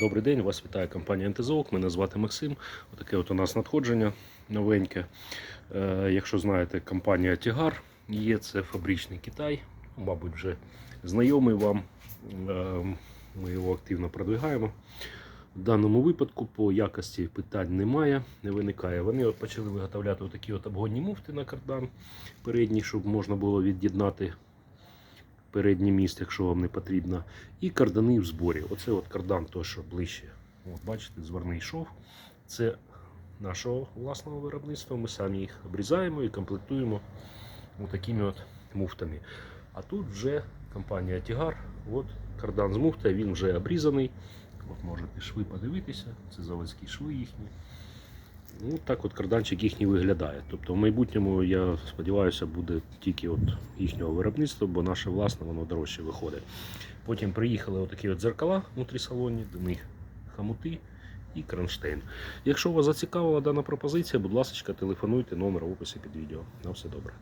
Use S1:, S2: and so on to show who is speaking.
S1: Добрий день, вас вітає компанія НТЗОК. Мене звати Максим. Отаке от у нас надходження новеньке. Е, якщо знаєте, компанія Тігар є, це фабричний Китай, мабуть, вже знайомий вам. Е, ми його активно продвигаємо. В даному випадку по якості питань немає, не виникає. Вони почали виготовляти такі от обгонні муфти на кардан передній, щоб можна було від'єднати переднє місце, якщо вам не потрібно. І кардани в зборі. Оце от кардан, той, що ближче. От, бачите, зверний шов. Це нашого власного виробництва. Ми самі їх обрізаємо і комплектуємо такими от муфтами. А тут вже компанія Тігар. От кардан з муфтою, він вже обрізаний. От можете шви подивитися, це заводські шви їхні. Ну, так от карданчик їхній виглядає. Тобто в майбутньому, я сподіваюся, буде тільки от їхнього виробництва, бо наше власне воно дорожче виходить. Потім приїхали отакі от дзеркала внутрісалонні, до них хамути і кронштейн. Якщо вас зацікавила дана пропозиція, будь ласка, телефонуйте номер в описі під відео. На все добре.